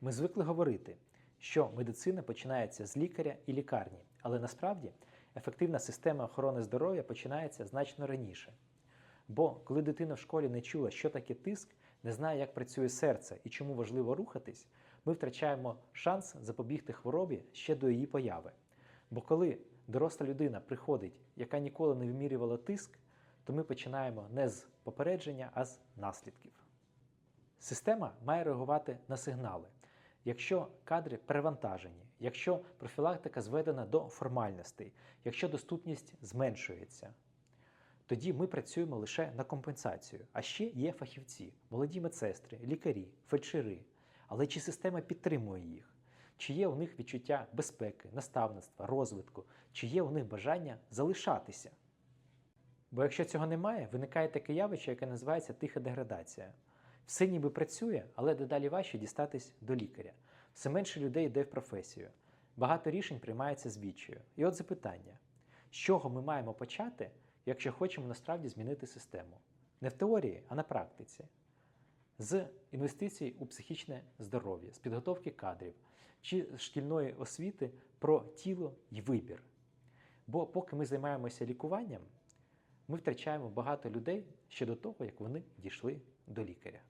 Ми звикли говорити, що медицина починається з лікаря і лікарні, але насправді ефективна система охорони здоров'я починається значно раніше. Бо коли дитина в школі не чула, що таке тиск, не знає, як працює серце і чому важливо рухатись, ми втрачаємо шанс запобігти хворобі ще до її появи. Бо коли доросла людина приходить, яка ніколи не вимірювала тиск, то ми починаємо не з попередження, а з наслідків. Система має реагувати на сигнали. Якщо кадри перевантажені, якщо профілактика зведена до формальностей, якщо доступність зменшується, тоді ми працюємо лише на компенсацію. А ще є фахівці, молоді медсестри, лікарі, фельдшери. Але чи система підтримує їх? Чи є у них відчуття безпеки, наставництва, розвитку, чи є у них бажання залишатися? Бо якщо цього немає, виникає таке явище, яке називається тиха деградація. Все ніби працює, але дедалі важче дістатись до лікаря. Все менше людей йде в професію. Багато рішень приймається з відчаю. І от запитання: з чого ми маємо почати, якщо хочемо насправді змінити систему? Не в теорії, а на практиці. З інвестицій у психічне здоров'я, з підготовки кадрів чи шкільної освіти про тіло і вибір. Бо поки ми займаємося лікуванням, ми втрачаємо багато людей ще до того, як вони дійшли до лікаря.